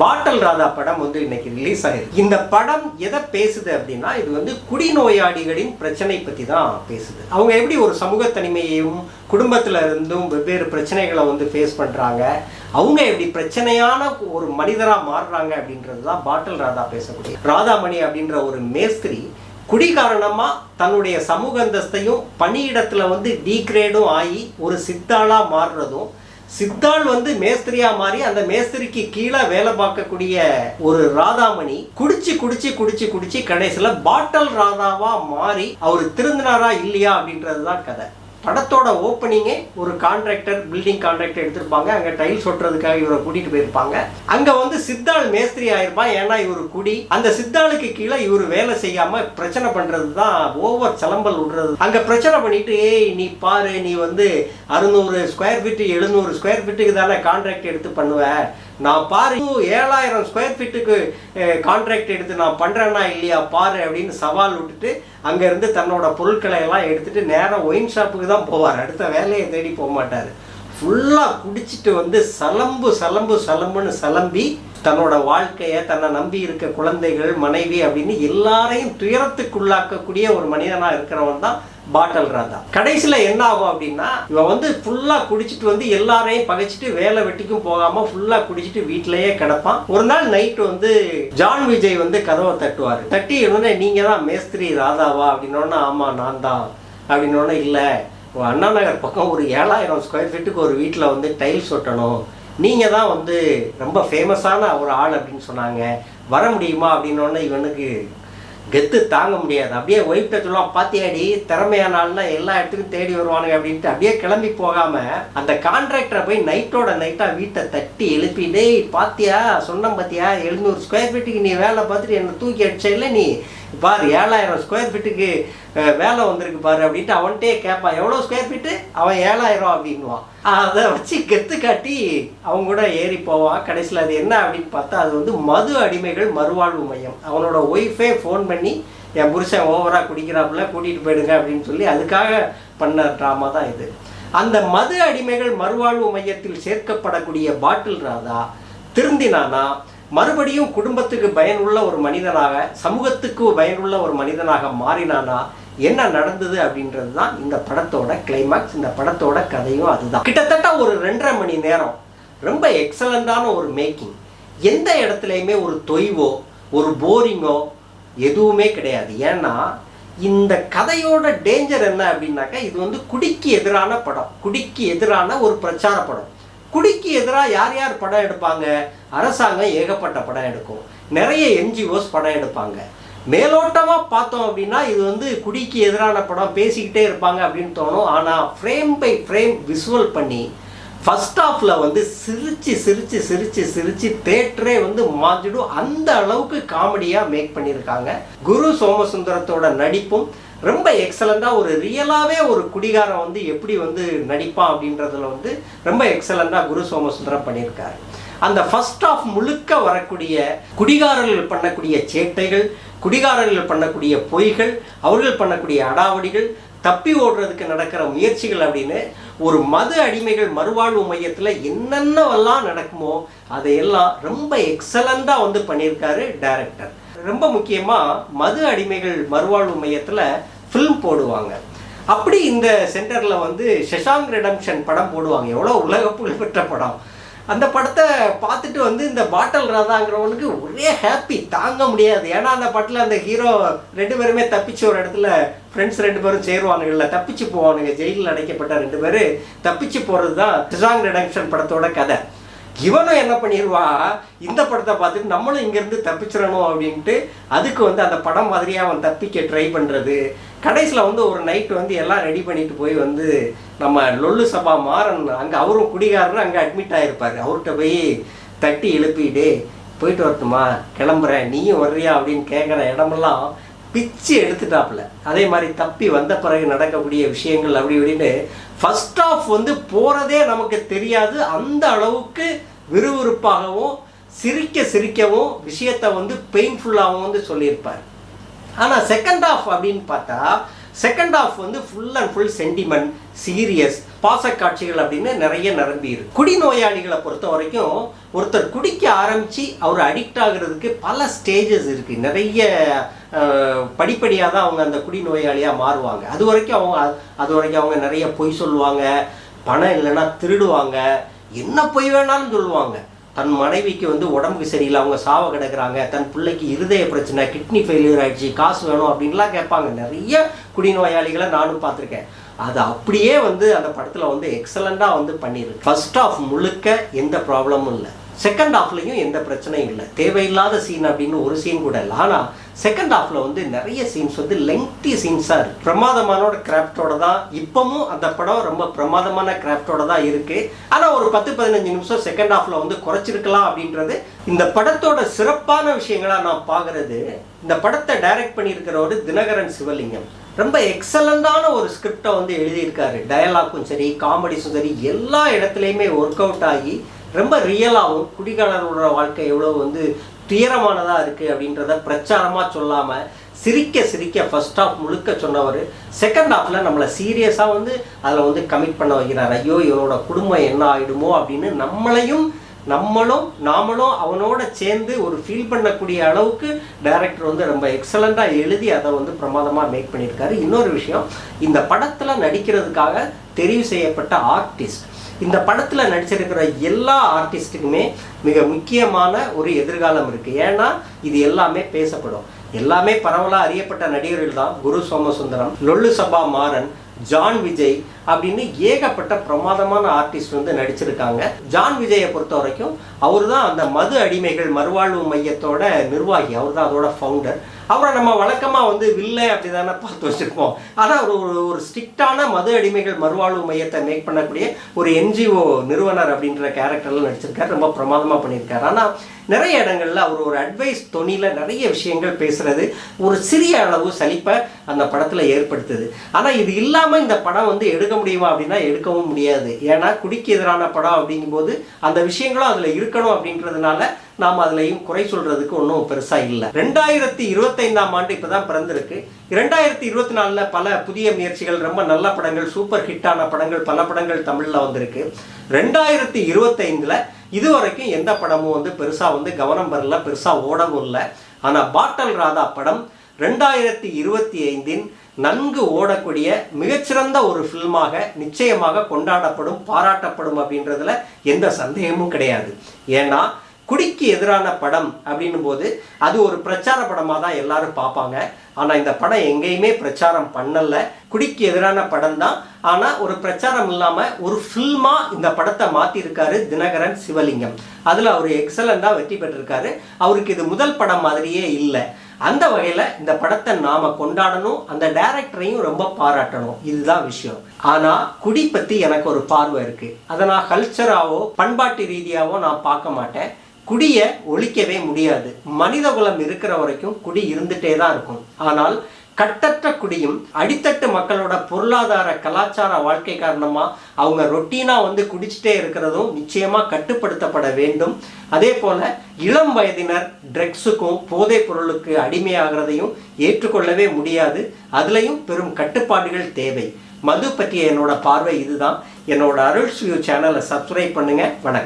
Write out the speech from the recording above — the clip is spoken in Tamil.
பாட்டல் ராதா படம் வந்து இன்னைக்கு ரிலீஸ் ஆயிருக்கு. இந்த படம் எதை பேசுது அப்படின்னா இது வந்து குடிநோயாளிகளின் பிரச்சனை பத்தி தான் பேசுது. அவங்க எப்படி ஒரு சமூக தனிமையையும் குடும்பத்துல இருந்தும் வெவ்வேறு பிரச்சனைகளை வந்து ஃபேஸ் பண்றாங்க அவங்க எப்படி பிரச்சனையான ஒரு மனிதரா மாறுறாங்க அப்படின்றது தான் பாட்டல் ராதா பேசக்கூடிய. ராதாமணி அப்படின்ற ஒரு மேஸ்திரி குடி காரணமா தன்னுடைய சமூக அந்தஸ்தையும் பணியிடத்துல வந்து டீக்ரேடும் ஆகி ஒரு சித்தாளா மாறுறதும் சித்தாள் வந்து மேஸ்திரியா மாறி அந்த மேஸ்திரிக்கு கீழே வேலை பார்க்கக்கூடிய ஒரு ராதாமணி குடிச்சு குடிச்சு குடிச்சு குடிச்சு கடைசியில பாட்டல் ராதாவா மாறி அவர் திருந்தினாரா இல்லையா அப்படின்றது தான் கதை. படத்தோட ஓப்பனிங்கே ஒரு கான்ட்ராக்டர் பில்டிங் கான்ட்ராக்டர் எடுத்திருப்பாங்க. அங்க டைல்ஸ் ஒட்டுறதுக்காக இவரை கூட்டிட்டு போயிருப்பாங்க. அங்க வந்து சித்தாள் மேஸ்திரி ஆயிருப்பான். ஏன்னா இவர் குடி. அந்த சித்தாளுக்கு கீழே இவர் வேலை செய்யாம பிரச்சனை பண்றது தான் ஓவர் சலம்பல் விடுறது. அங்க பிரச்சனை பண்ணிட்டு ஏய் நீ பாரு. நீ வந்து அறுநூறு ஸ்கொயர் ஃபீட்டு எழுநூறு ஸ்கொயர் ஃபீட்டுக்கு தானே கான்ட்ராக்ட் எடுத்து பண்ணுவ. நான் பாரு ஏழாயிரம் ஸ்கொயர் ஃபீட்டுக்கு கான்ட்ராக்ட் எடுத்து நான் பண்ணுறேன்னா இல்லையா பாரு அப்படின்னு சவால் விட்டுட்டு அங்கேருந்து தன்னோட பொருட்களை எல்லாம் எடுத்துட்டு நேராக ஒயின் ஷாப்புக்கு தான் போவார். அடுத்த வேலையை தேடி போக மாட்டார். ஃபுல்லாக குடிச்சிட்டு வந்து சலம்பு சலம்பு சலம்புன்னு சலம்பி தன்னோட வாழ்க்கையை தன்னை நம்பி இருக்க குழந்தைகள் மனைவி அப்படின்னு எல்லாரையும் துயரத்துக்குள்ளாக்கக்கூடிய ஒரு மனிதனாக இருக்கிறவன் தான் பாட்டல் ராதா. கடைசியில் என்ன ஆகும் அப்படின்னா இவன் வந்து ஃபுல்லாக குடிச்சிட்டு வந்து எல்லாரையும் பகைச்சிட்டு வேலை வெட்டிக்கும் போகாம ஃபுல்லாக குடிச்சிட்டு வீட்டிலேயே கிடப்பான். ஒரு நாள் நைட்டு வந்து ஜான் விஜய் வந்து கதவை தட்டுவார். தட்டி உடனே நீங்க தான் மேஸ்திரி ராதாவா? அப்படின்னோடனே ஆமா நான் தான். அப்படின்னோடனே இல்லை அண்ணா நகர் பக்கம் ஒரு ஏழாயிரம் ஸ்கொயர் ஃபீட்டுக்கு ஒரு வீட்டில் வந்து டைல்ஸ் ஒட்டணும். நீங்கள் தான் வந்து ரொம்ப ஃபேமஸான ஒரு ஆள் அப்படின்னு சொன்னாங்க. வர முடியுமா அப்படின்னோடனே இவனுக்கு கெத்து தாங்க முடியாது. அப்படியே ஒய்ஃப்ட்ட சொல்லுவான் பாத்தியாடி திறமையான ஆள்னா எல்லா இடத்துக்கும் தேடி வருவானுங்க அப்படின்ட்டு அப்படியே கிளம்பி போகாம அந்த கான்ட்ராக்டரை போய் நைட்டோட நைட்டா வீட்டை தட்டி எழுப்பி டேய் பாத்தியா சொன்ன பாத்தியா எழுநூறு ஸ்கொயர் ஃபீட்டுக்கு நீ வேலை பார்த்துட்டு என்னை தூக்கி அடிச்ச இல்லை நீ? பாரு ஏழாயிரம் ஸ்கொயர் ஃபீட்டுக்கு வேலை வந்திருக்கு பாரு அப்படின்ட்டு அவன்கிட்டே கேட்பான். எவ்வளோ ஸ்கொயர் ஃபீட்டு அவன் ஏழாயிரம் அப்படின்வான் அதை வச்சு கெத்து காட்டி அவங்க கூட ஏறி போவான். கடைசியில் அது என்ன அப்படின்னு பார்த்தா அது வந்து மது அடிமைகள் மறுவாழ்வு மையம். அவனோட ஒய்ஃபே ஃபோன் பண்ணி என் புருஷன் ஓவராக குடிக்கிறாப்புல கூட்டிகிட்டு போயிடுங்க அப்படின்னு சொல்லி அதுக்காக பண்ண ட்ராமா தான் இது. அந்த மது அடிமைகள் மறுவாழ்வு மையத்தில் சேர்க்கப்படக்கூடிய பாட்டில் ராதா திருந்தினானா மறுபடியும் குடும்பத்துக்கு பயனுள்ள ஒரு மனிதனாக சமூகத்துக்கு பயனுள்ள ஒரு மனிதனாக மாறினானா என்ன நடந்தது அப்படின்றது தான் இந்த படத்தோட கிளைமேக்ஸ் இந்த படத்தோட கதையும் அதுதான். கிட்டத்தட்ட ஒரு ரெண்டரை மணி நேரம் ரொம்ப எக்ஸலண்டான ஒரு மேக்கிங் எந்த இடத்துலையுமே ஒரு தொய்வோ ஒரு போரிங்கோ எதுவுமே கிடையாது. ஏன்னா இந்த கதையோட டேஞ்சர் என்ன அப்படின்னாக்கா இது வந்து குடிக்கு எதிரான படம். குடிக்கு எதிரான ஒரு பிரச்சார படம். குடிக்கு எதிராக யார் யார் படம் எடுப்பாங்க? அரசாங்கம் ஏகப்பட்ட படம் எடுக்கும். நிறைய என்ஜிஓஸ் படம் எடுப்பாங்க. மேலோட்டமாக பார்த்தோம் அப்படின்னா இது வந்து குடிக்கு எதிரான படம் பேசிக்கிட்டே இருப்பாங்க அப்படின்னு தோணும். ஆனால் ஃப்ரேம் பை ஃப்ரேம் விசுவல் பண்ணி ஃபஸ்ட் ஆஃபில் வந்து சிரித்து சிரித்து சிரித்து சிரித்து தேட்டரே வந்து மாஞ்சிடும். அந்த அளவுக்கு காமெடியாக மேக் பண்ணியிருக்காங்க. குரு சோமசுந்தரத்தோட நடிப்பும் ரொம்ப எக்ஸலண்ட்டாக ஒரு ரியலாகவே ஒரு குடிகாரன் வந்து எப்படி வந்து நடிப்பான் அப்படின்றதுல வந்து ரொம்ப எக்ஸலண்ட்டாக குரு சோமசுந்தரம் பண்ணியிருக்காரு. அந்த ஃபர்ஸ்ட் ஆஃப் முழுக்க வரக்கூடிய குடிகாரர்கள் பண்ணக்கூடிய சேட்டைகள் குடிகாரர்கள் பண்ணக்கூடிய பொய்கள் அவர்கள் பண்ணக்கூடிய அடாவடிகள் தப்பி ஓடுறதுக்கு நடக்கிற முயற்சிகள் அப்படின்னு ஒரு மது அடிமைகள் மறுவாழ்வு மையத்தில் என்னென்னவெல்லாம் நடக்குமோ அதையெல்லாம் ரொம்ப எக்ஸலண்டாக வந்து பண்ணியிருக்காரு டைரக்டர் ரொம்ப முக்கியமாக மது அடிமைகள் மறுவாழ்வு மையத்தில் ஃபில்ம் போடுவாங்க. அப்படி இந்த சென்டரில் வந்து ஷஷாங் ரிடம்ஷன் படம் போடுவாங்க. எவ்வளோ உலக புகழ்பெற்ற படம். அந்த படத்தை பார்த்துட்டு வந்து இந்த பாட்டல் ராதாங்கிறவனுக்கு ஒரே ஹாப்பி தாங்க முடியாது. ஏன்னா அந்த படத்தில் அந்த ஹீரோ ரெண்டு பேருமே தப்பிச்சு ஒரு இடத்துல ஃப்ரெண்ட்ஸ் ரெண்டு பேரும் சேருவானுங்கள்ல தப்பிச்சு போவானுங்க. ஜெயிலில் அடைக்கப்பட்ட ரெண்டு பேர் தப்பிச்சு போகிறது தான் ஷஷாங் ரிடம்ஷன் படத்தோட கதை. இவனும் என்ன பண்ணிடுவா? இந்த படத்தை பார்த்துட்டு நம்மளும் இங்கேருந்து தப்பிச்சிடணும் அப்படின்ட்டு அதுக்கு வந்து அந்த படம் மாதிரியே அவன் தப்பிக்க ட்ரை பண்ணுறது கடைசியில் வந்து ஒரு நைட் வந்து எல்லாம் ரெடி பண்ணிட்டு போய் வந்து நம்ம லொல்லு சபா மாறன் அங்கே அவரும் குடிகாரரும் அங்கே அட்மிட் ஆகிருப்பார் அவர்கிட்ட போய் தட்டி எழுப்பிட்டு போயிட்டு வரட்டுமா கிளம்புறேன். நீயும் வர்றியா? அப்படின்னு கேட்குற இடமெல்லாம் பிச்சு எடுத்துட்டாப்புல. அதே மாதிரி தப்பி வந்த பிறகு நடக்கக்கூடிய விஷயங்கள் அப்படி இப்படின்னு ஃபஸ்ட் ஆஃப் வந்து போகிறதே நமக்கு தெரியாது. அந்த அளவுக்கு விறுவிறுப்பாகவும் சிரிக்க சிரிக்கவும் விஷயத்தை வந்து பெயின்ஃபுல்லாகவும் வந்து சொல்லியிருப்பார். ஆனால் செகண்ட் ஆஃப் அப்படின்னு பார்த்தா செகண்ட் ஆஃப் வந்து full and full sentiment serious பாசக்காட்சிகள் அப்படின்னு நிறைய நிரம்பி இருக்கு. குடிநோயாளிகளை பொறுத்த வரைக்கும் ஒருத்தர் குடிக்க ஆரம்பித்து அவர் அடிக்ட் ஆகிறதுக்கு பல ஸ்டேஜஸ் இருக்குது நிறைய படிப்படியாக தான் அவங்க அந்த குடிநோயாளியாக மாறுவாங்க. அது வரைக்கும் அவங்க அது வரைக்கும் அவங்க நிறைய பொய் சொல்லுவாங்க பணம் இல்லைன்னா திருடுவாங்க என்ன பொய் வேணாலும் சொல்லுவாங்க. தன் மனைவிக்கு வந்து உடம்புக்கு சரியில்லை அவங்க சாவ கிடக்குறாங்க தன் பிள்ளைக்கு இருதய பிரச்சனை கிட்னி ஃபெயிலியர் ஆயிடுச்சு காசு வேணும் அப்படின்லாம் கேட்பாங்க. நிறைய குடிநோயாளிகளை நானும் பார்த்துருக்கேன். அது அப்படியே வந்து அந்த படத்தில் வந்து எக்ஸலண்ட்டாக வந்து பண்ணியிருக்கு. ஃபர்ஸ்ட் ஆஃப் முழுக்க எந்த ப்ராப்ளமும் இல்லை. செகண்ட் ஆஃப்லேயும் எந்த பிரச்சனையும் இல்லை. தேவையில்லாத சீன் அப்படின்னு ஒரு சீன் கூட இல்லை. ஆனால் செகண்ட் ஹாஃபில் வந்து நிறைய சீன்ஸ் வந்து லெங்க்தி சீன்ஸாக இருக்குது பிரமாதமானோட கிராஃப்டோட தான் இப்பவும் அந்த படம் ரொம்ப பிரமாதமான கிராஃப்டோட தான் இருக்குது ஆனால் ஒரு பத்து பதினஞ்சு நிமிஷம் செகண்ட் ஹாஃபில் வந்து குறைச்சிருக்கலாம் அப்படின்றது இந்த படத்தோட சிறப்பான விஷயங்களாக நான் பார்க்குறது இந்த படத்தை டைரக்ட் பண்ணியிருக்கிறவர் தினகரன் சிவலிங்கம். ரொம்ப எக்ஸலண்டான ஒரு ஸ்கிரிப்டை வந்து எழுதியிருக்காரு. டயலாக்கும் சரி காமெடிஸும் சரி எல்லா இடத்துலையுமே ஒர்க் அவுட் ஆகி ரொம்ப ரியலாகவும் குடிகாரர்களோட வாழ்க்கை எவ்வளோ வந்து துயரமானதாக இருக்குது அப்படின்றத பிரச்சாரமாக சொல்லாமல் சிரிக்க சிரிக்க ஃபர்ஸ்ட் ஆஃப் முழுக்க சொன்னவர். செகண்ட் ஆஃபில் நம்மளை சீரியஸாக வந்து அதில் வந்து கமிட் பண்ண வைக்கிறார். ஐயோ இவனோட குடும்பம் என்ன ஆகிடுமோ அப்படின்னு நம்மளையும் நம்மளும் நாமளும் அவனோட சேர்ந்து ஒரு ஃபீல் பண்ணக்கூடிய அளவுக்கு டைரக்டர் வந்து ரொம்ப எக்ஸலண்ட்டாக எழுதி அதை வந்து பிரமாதமாக மேக் பண்ணியிருக்காரு. இன்னொரு விஷயம் இந்த படத்தில் நடிக்கிறதுக்காக தெரிவு செய்யப்பட்ட ஆர்டிஸ்ட் இந்த படத்தில் நடிச்சிருக்கிற எல்லா ஆர்டிஸ்ட்டுக்குமே மிக முக்கியமான ஒரு எதிர்காலம் இருக்குது ஏன்னா இது எல்லாமே பேசப்படும். எல்லாமே பரவலாக அறியப்பட்ட நடிகர்கள் தான் குரு சோமசுந்தரம் லொல்லு சபா மாறன் ஜான் விஜய் அப்படின்னு ஏகப்பட்ட பிரமாதமான ஆர்டிஸ்ட் வந்து நடிச்சிருக்காங்க. ஜான் விஜயை பொறுத்த வரைக்கும் அவர் தான் அந்த மது அடிமைகள் மறுவாழ்வு மையத்தோட நிர்வாகி. அவர் தான் அதோட ஃபவுண்டர் அவரை நம்ம வழக்கமாக வந்து வில்லை அப்படி தானே பார்த்து வச்சுருப்போம். ஆனால் ஒரு ஒரு ஸ்ட்ரிக்டான மது அடிமைகள் மறுவாழ்வு மையத்தை மேக் பண்ணக்கூடிய ஒரு என்ஜிஓ நிறுவனர் அப்படின்ற கேரக்டரில் நடிச்சிருக்காரு. ரொம்ப பிரமாதமாக பண்ணியிருக்காரு. ஆனால் நிறைய இடங்களில் அவர் ஒரு அட்வைஸ் தொனியில் நிறைய விஷயங்கள் பேசுகிறது ஒரு சிறிய அளவு சலிப்பை அந்த படத்தில் ஏற்படுத்துது. ஆனால் இது இல்லாமல் இந்த படம் வந்து எடுக்க முடியுமா அப்படின்னா எடுக்கவும் முடியாது. ஏன்னா குடிக்கு எதிரான படம் அப்படிங்கும்போது அந்த விஷயங்களும் அதில் இருக்கணும் அப்படின்றதுனால நாம் அதுலேயும் குறை சொல்றதுக்கு ஒன்றும் பெருசாக இல்லை. ரெண்டாயிரத்தி இருபத்தைந்தாம் ஆண்டு இப்போ தான் பிறந்திருக்கு. இரண்டாயிரத்தி இருபத்தி நாலில் பல புதிய முயற்சிகள் ரொம்ப நல்ல படங்கள் சூப்பர் ஹிட்டான படங்கள் பல படங்கள் தமிழில் வந்திருக்கு. ரெண்டாயிரத்தி இருபத்தைந்தில் இது வரைக்கும் எந்த படமும் வந்து பெருசாக வந்து கவனம் வரல பெருசாக ஓடவும் இல்லை. ஆனால் பாட்டல் ராதா படம் ரெண்டாயிரத்தி இருபத்தி ஐந்தின் நன்கு ஓடக்கூடிய மிகச்சிறந்த ஒரு ஃபில்மாக நிச்சயமாக கொண்டாடப்படும் பாராட்டப்படும் அப்படின்றதுல எந்த சந்தேகமும் கிடையாது. ஏன்னா குடிக்கு எதிரான படம் அப்படின்னும் போது அது ஒரு பிரச்சார படமாக தான் எல்லாரும் பார்ப்பாங்க. ஆனால் இந்த படம் எங்கேயுமே பிரச்சாரம் பண்ணலை. குடிக்கு எதிரான படம் தான் ஆனால் ஒரு பிரச்சாரம் இல்லாமல் ஒரு ஃபில்மாக இந்த படத்தை மாற்றிருக்காரு தினகரன் சிவலிங்கம். அதில் அவர் எக்ஸலண்ட்டாக வெற்றி பெற்றிருக்காரு. அவருக்கு இது முதல் படம் மாதிரியே இல்லை. அந்த வகையில் இந்த படத்தை நாம் கொண்டாடணும். அந்த டைரக்டரையும் ரொம்ப பாராட்டணும். இதுதான் விஷயம். ஆனால் குடி பற்றி எனக்கு ஒரு பார்வை இருக்குது அதை நான் கல்ச்சராகவோ பண்பாட்டு ரீதியாகவோ நான் பார்க்க மாட்டேன். குடியை ஒழிக்கவே முடியாது. மனித குலம் இருக்கிற வரைக்கும் குடி இருந்துட்டே தான் இருக்கும். ஆனால் கட்டற்ற குடியும் அடித்தட்டு மக்களோட பொருளாதார கலாச்சார வாழ்க்கை காரணமாக அவங்க ரொட்டீனாக வந்து குடிச்சிட்டே இருக்கிறதும் நிச்சயமாக கட்டுப்படுத்தப்பட வேண்டும். அதே போல் இளம் வயதினர் ட்ரக்ஸுக்கும் போதைப் பொருளுக்கு அடிமையாகிறதையும் ஏற்றுக்கொள்ளவே முடியாது. அதுலேயும் பெரும் கட்டுப்பாடுகள் தேவை. மது பற்றிய என்னோட பார்வை இதுதான். என்னோட அருள்ஸ் சேனலை சப்ஸ்கிரைப் பண்ணுங்கள் வணக்கம்.